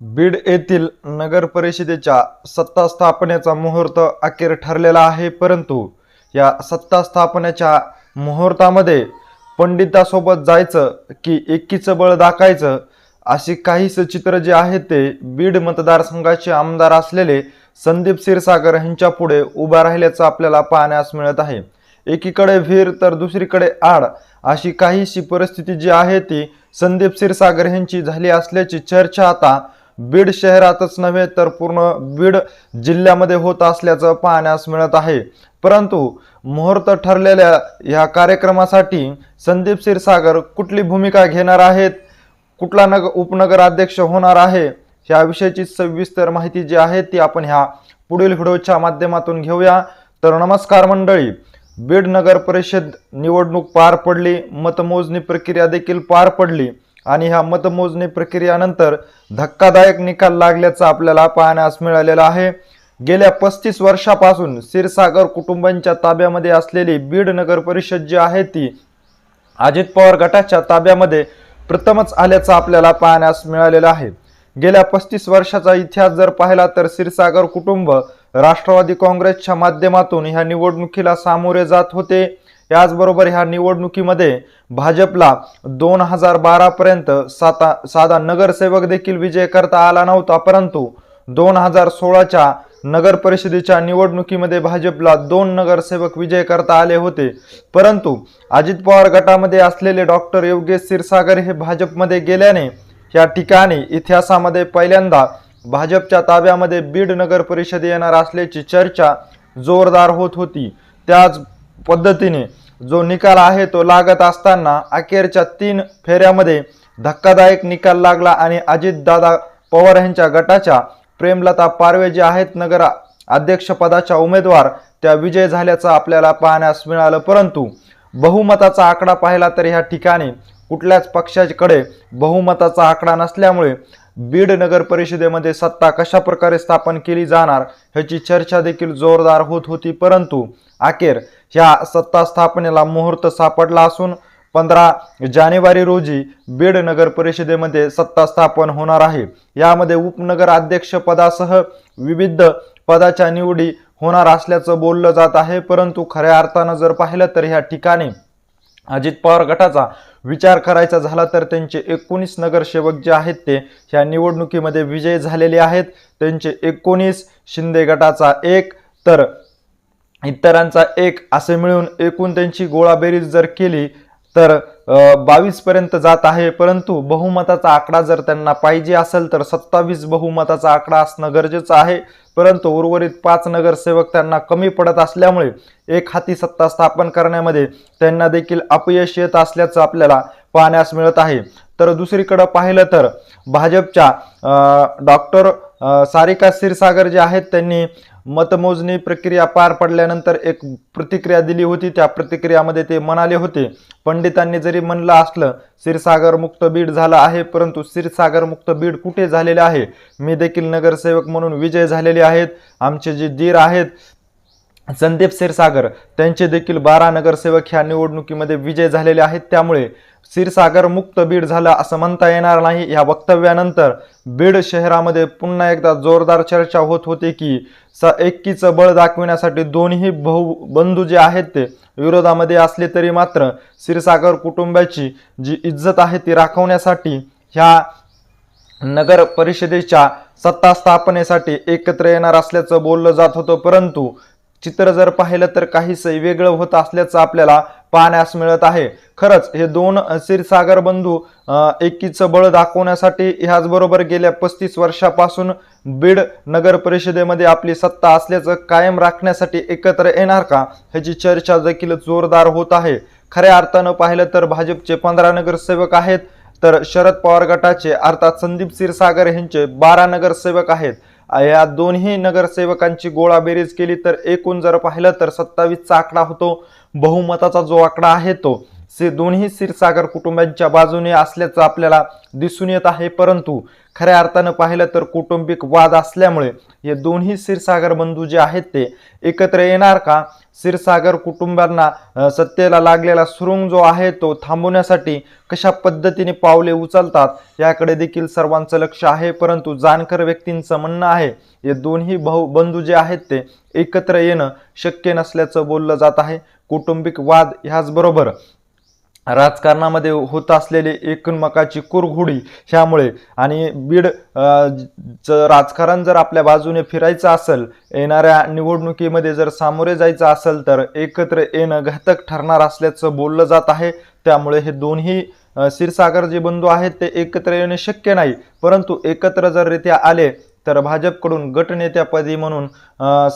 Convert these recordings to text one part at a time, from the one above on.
बीड येथील नगर परिषदेच्या सत्ता स्थापनेचा मुहूर्त अखेर ठरलेला आहे परंतु या सत्ता स्थापनेच्या मुहूर्तामध्ये पंडितासोबत जायचं की एकीचं बळ दाखायचं अशी काहीच चित्र जे आहे ते बीड मतदारसंघाचे आमदार असलेले संदीप क्षीरसागर यांच्या पुढे उभा राहिल्याचं आपल्याला पाहण्यास मिळत आहे. एकीकडे वीर तर दुसरीकडे आड अशी काहीशी परिस्थिती जी आहे ती संदीप क्षीरसागर यांची झाली असल्याची चर्चा आता बीड शहरातच नव्हे तर पूर्ण बीड जिल्ह्यामध्ये होत असल्याचं पाहण्यास मिळत आहे. परंतु मुहूर्त ठरलेल्या या कार्यक्रमासाठी संदीप क्षीरसागर कुठली भूमिका घेणार आहेत? कुठला नग उपनगर अध्यक्ष होणार आहे? ह्या विषयीची सविस्तर माहिती जी आहे ती आपण ह्या पुढील व्हिडिओच्या माध्यमातून घेऊया. तर नमस्कार मंडळी. बीड नगर परिषद निवडणूक पार पडली. मतमोजणी प्रक्रिया देखील पार पडली. आणि ह्या मतमोजणी प्रक्रियानंतर धक्कादायक निकाल लागल्याचं आपल्याला पाहण्यास मिळालेलं आहे. गेल्या पस्तीस वर्षापासून क्षीरसागर कुटुंबांच्या ताब्यामध्ये असलेली बीड नगर परिषद जी आहे ती अजित पवार गटाच्या ताब्यामध्ये प्रथमच आल्याचं आपल्याला पाहण्यास मिळालेलं आहे. गेल्या पस्तीस वर्षाचा इतिहास जर पाहिला तर क्षीरसागर कुटुंब राष्ट्रवादी काँग्रेसच्या माध्यमातून ह्या निवडणुकीला सामोरे जात होते. याचबरोबर ह्या निवडणुकीमध्ये भाजपला दोन हजार बारापर्यंत साता साधा नगरसेवक देखील विजय करता आला नव्हता परंतु दोन हजार सोळाच्या नगर परिषदेच्या निवडणुकीमध्ये भाजपला दोन नगरसेवक विजय करता आले होते. परंतु अजित पवार गटामध्ये असलेले डॉक्टर योगेश क्षीरसागर हे भाजपमध्ये गेल्याने या ठिकाणी इतिहासामध्ये पहिल्यांदा भाजपच्या ताब्यामध्ये बीड नगर परिषद येणार असल्याची चर्चा जोरदार होत होती. त्याच पद्धतीने जो निकाल आहे तो लागत असताना अखेरच्या तीन फेऱ्यामध्ये धक्कादायक निकाल लागला आणि अजितदादा पवार यांच्या गटाच्या प्रेमलता पारवे जे आहेत नगर अध्यक्षपदाच्या उमेदवार त्या विजय झाल्याचं आपल्याला पाहण्यास मिळालं. परंतु बहुमताचा आकडा पाहिला तर ह्या ठिकाणी कुठल्याच पक्षाकडे बहुमताचा आकडा नसल्यामुळे बीड नगर परिषदेमध्ये सत्ता कशा प्रकारे स्थापन केली जाणार ह्याची चर्चा देखील जोरदार होत होती परंतु अखेर ह्या सत्ता स्थापनेला मुहूर्त सापडला असून पंधरा जानेवारी रोजी बीड नगर परिषदेमध्ये सत्ता स्थापन होणार आहे. यामध्ये उपनगर अध्यक्ष पदासह विविध पदाच्या निवडी होणार असल्याचं बोललं जात आहे परंतु खऱ्या अर्थानं जर पाहिलं तर ह्या ठिकाणी अजित पवार गटाचा विचार करायचा झाला तर त्यांचे एकोणीस नगरसेवक जे आहेत ते ह्या निवडणुकीमध्ये विजय झालेले आहेत. त्यांचे एकोणीस शिंदे गटाचा एक तर इतरांचा एक असे मिळून एकूण त्यांची गोळाबेरीज जर केली तर बावीस पर्यंत जात आहे परंतु बहुमताचा आकडा जर त्यांना पाहिजे असेल तर सत्तावीस बहुमताचा आकडा असणं गरजेचं आहे. परंतु उर्वरित पाच नगरसेवक त्यांना कमी पडत असल्यामुळे एक हाती सत्ता स्थापन करण्यामध्ये त्यांना देखील अपयश येत असल्याचं आपल्याला पाहण्यास मिळत आहे. तर दुसरीकडं पाहिलं तर भाजपच्या डॉक्टर सारिका क्षीरसागर जे आहेत त्यांनी मतमोजणी प्रक्रिया पार पडल्यानंतर एक प्रतिक्रिया दिली होती. त्या प्रतिक्रियामध्ये ते म्हणाले होते पंडितांनी जरी म्हणलं असलं क्षीरसागर मुक्त बीड झाला आहे परंतु क्षीरसागर मुक्त बीड कुठे झालेले आहे? मी देखील नगरसेवक म्हणून विजय झालेले आहेत. आमचे जे दीर आहेत संदीप क्षीरसागर त्यांचे देखील बारा नगरसेवक ह्या निवडणुकीमध्ये विजय झालेले आहेत. त्यामुळे क्षीरसागर मुक्त बीड झालं असं म्हणता येणार नाही. या वक्तव्यानंतर बीड शहरामध्ये पुन्हा एकदा जोरदार चर्चा होत होती की स एकीचं बळ दाखविण्यासाठी दोन्ही भाऊ बंधू जे आहेत ते विरोधामध्ये असले तरी मात्र क्षीरसागर कुटुंबाची जी इज्जत आहे ती राखवण्यासाठी ह्या नगर परिषदेच्या सत्ता स्थापनेसाठी एकत्र येणार असल्याचं बोललं जात होतं. परंतु चित्र जर पाहिलं तर काहीसं वेगळं होत असल्याचं आपल्याला पाहण्यास मिळत आहे. खरंच हे दोन क्षीरसागर बंधू एकीचं बळ दाखवण्यासाठी ह्याचबरोबर गेल्या पस्तीस वर्षापासून बीड नगर परिषदेमध्ये आपली सत्ता असल्याचं कायम राखण्यासाठी एकत्र येणार का ह्याची चर्चा देखील जोरदार होत आहे. खऱ्या अर्थानं पाहिलं तर भाजपचे पंधरा नगरसेवक आहेत तर शरद पवार गटाचे अर्थात संदीप क्षीरसागर यांचे बारा नगरसेवक आहेत. या दोन्ही नगरसेवकांची गोळाबेरीज केली तर एकूण जर पाहिलं तर सत्तावीसचा आकडा होतो. बहुमताचा जो आकडा आहे तो से दोन्ही क्षीरसागर कुटुंबांच्या बाजूने असल्याचं आपल्याला दिसून येत आहे. परंतु खऱ्या अर्थानं पाहिलं तर कौटुंबिक वाद असल्यामुळे हे दोन्ही क्षीरसागर बंधू जे आहेत ते एकत्र येणार का? क्षीरसागर कुटुंबांना सत्तेला लागलेला सुरुंग जो आहे तो थांबवण्यासाठी कशा पद्धतीने पावले उचलतात याकडे देखील सर्वांचं लक्ष आहे. परंतु जाणकर व्यक्तींचं म्हणणं आहे हे दोन्ही भाऊ बंधू जे आहेत ते एकत्र येणं शक्य नसल्याचं बोललं जात आहे. कौटुंबिक वाद ह्याचबरोबर राजकारणामध्ये होत असलेली एकमेकाची कुरघोडी ह्यामुळे आणि बीड राजकारण जर आपल्या बाजूने फिरायचं असेल येणाऱ्या निवडणुकीमध्ये जर सामोरे जायचं असेल तर एकत्र येणं घातक ठरणार असल्याचं बोललं जात आहे. त्यामुळे हे दोन्ही अ, क्षीरसागर जे बंधू आहेत ते एकत्र येणे शक्य नाही. परंतु एकत्र जर रित्या आले तर भाजपकडून गटनेत्यापदी म्हणून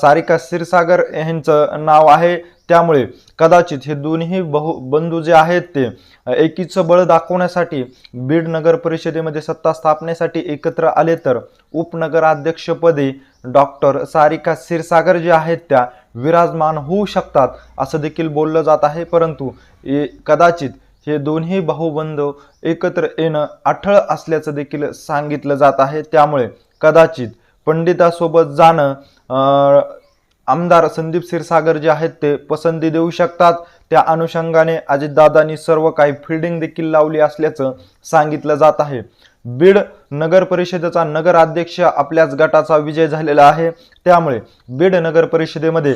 सारिका क्षीरसागर यांचं नाव आहे. त्यामुळे कदाचित हे दोन्ही बहु बंधू जे आहेत ते एकीचं बळ दाखवण्यासाठी बीड नगर परिषदेमध्ये सत्ता स्थापनेसाठी एकत्र आले तर उपनगराध्यक्षपदी डॉक्टर सारिका क्षीरसागर जे आहेत त्या विराजमान होऊ शकतात असं देखील बोललं जात आहे. परंतु ए- कदाचित हे दोन्ही भाऊबंधू एकत्र येणं अठळ असल्याचं देखील सांगितलं जात आहे. त्यामुळे कदाचित पंडितासोबत जाणं आमदार संदीप क्षीरसागर जे आहेत ते पसंती देऊ शकतात. त्या अनुषंगाने अजितदादांनी सर्व काही फिल्डिंग देखील लावली असल्याचं सांगितलं जात आहे. बीड नगर परिषदेचा नगराध्यक्ष आपल्याच गटाचा विजय झालेला आहे. त्यामुळे बीड नगर परिषदेमध्ये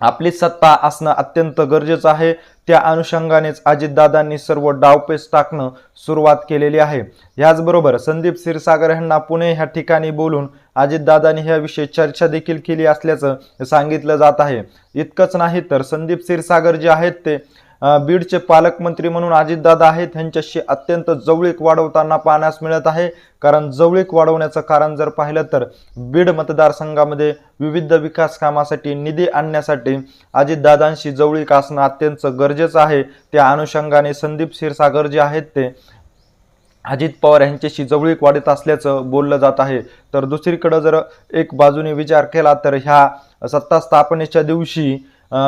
आपली सत्ता असणं अत्यंत गरजेचं आहे. त्या अनुषंगानेच अजितदादांनी सर्व डावपेच टाकणं सुरुवात केलेली आहे. याचबरोबर संदीप क्षीरसागर यांना पुणे ह्या ठिकाणी बोलून अजितदादांनी ह्याविषयी चर्चा देखील केली असल्याचं सांगितलं जात आहे. इतकंच नाही तर संदीप क्षीरसागर जे आहेत ते बीडचे पालकमंत्री म्हणून अजितदादा आहेत. त्यांच्याशी अत्यंत जवळीक वाढवताना पाहण्यास मिळत आहे. कारण जवळीक वाढवण्याचं कारण जर पाहिलं तर बीड मतदारसंघामध्ये विविध विकास कामासाठी निधी आणण्यासाठी अजितदादांशी जवळीक असणं अत्यंत गरजेचं आहे. त्या अनुषंगाने संदीप क्षीरसागर जे आहेत ते अजित पवार यांच्याशी जवळीक वाढत असल्याचं बोललं जात आहे. तर दुसरीकडं जर एक बाजूने विचार केला तर ह्या सत्ता स्थापनेच्या दिवशी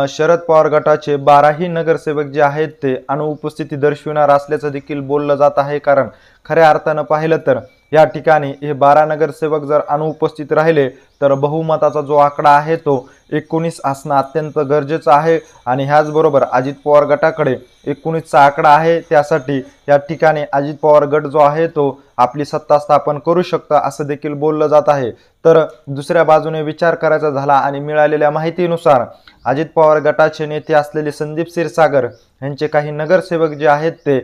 शरद पवार गटाचे बाराही नगरसेवक जे आहेत ते अनुपस्थिती दर्शविणार असल्याचं देखील बोललं जात आहे. कारण खऱ्या अर्थानं पाहिलं तर या ठिकाणी हे बारा नगरसेवक जर अनुपस्थित राहिले तर बहुमताचा जो आकडा आहे तो एकोणीस असणं अत्यंत गरजेचं आहे. आणि ह्याचबरोबर अजित पवार गटाकडे एकोणीसचा आकडा आहे. त्यासाठी या ठिकाणी अजित पवार गट जो आहे तो आपली सत्ता स्थापन करू शकतं असं देखील बोललं जात आहे. तर दुसऱ्या बाजूने विचार करायचा झाला आणि मिळालेल्या माहितीनुसार अजित पवार गटाचे नेते असलेले संदीप क्षीरसागर यांचे काही नगरसेवक जे आहेत ते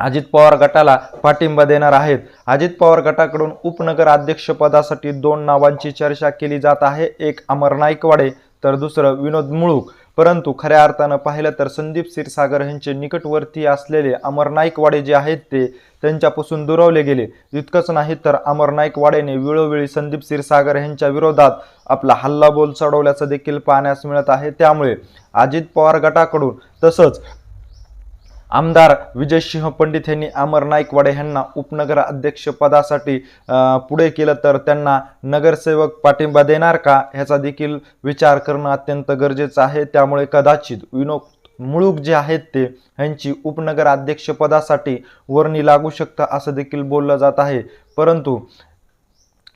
अजित पवार गटाला पाठिंबा देणार आहेत. अजित पवार गटाकडून उपनगर अध्यक्षपदासाठी दोन नावांची चर्चा केली जात आहे. एक अमर नाईकवाडे तर दुसरं विनोद मुळूक. परंतु खऱ्या अर्थानं पाहिलं तर संदीप क्षीरसागर यांचे निकटवर्ती असलेले अमर नाईकवाडे जे आहेत ते त्यांच्यापासून दुरावले गेले. इतकंच नाही तर अमर नाईकवाडेने वेळोवेळी संदीप क्षीरसागर यांच्या विरोधात आपला हल्लाबोल चढवल्याचं देखील पाहण्यास मिळत आहे. त्यामुळे अजित पवार गटाकडून तसंच आमदार विजयसिंह पंडित यांनी अमर नाईकवाडे यांना उपनगर अध्यक्षपदासाठी पुढे केलं तर त्यांना नगरसेवक पाठिंबा देणार का? ह्याचा देखील विचार करणं अत्यंत गरजेचं आहे. त्यामुळे कदाचित विनोद मुळूक जे आहेत ते यांची उपनगर अध्यक्षपदासाठी वर्णी लागू शकतं असं देखील बोललं जात आहे. परंतु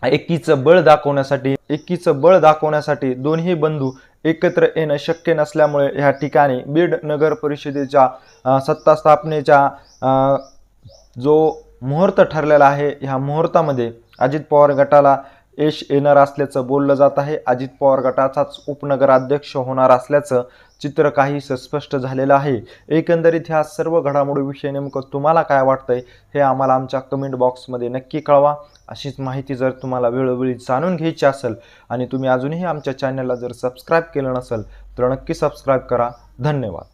एकीचं बळ दाखवण्यासाठी एकीचं बळ दाखवण्यासाठी दोन्ही बंधू एकत्र येणं शक्य नसल्यामुळे ह्या ठिकाणी बीड नगर परिषदेच्या सत्ता स्थापनेच्या जो मुहूर्त ठरलेला आहे ह्या मुहूर्तामध्ये अजित पवार गटाला यश येणार असल्याचं बोललं जात आहे. अजित पवार गटाचाच उपनगराध्यक्ष होणार असल्याचं चित्र काही स्पष्ट झालेलं आहे. एकंदरीत ह्या सर्व घडामोडीविषयी नेमकं तुम्हाला काय वाटतंय हे आम्हाला आमच्या कमेंट बॉक्समध्ये नक्की कळवा. अशीच माहिती जर तुम्हाला वेळोवेळी जाणून घ्यायची असेल आणि तुम्ही अजूनही आमच्या चॅनलला जर सबस्क्राईब केलं नसेल तर नक्की सबस्क्राईब करा. धन्यवाद.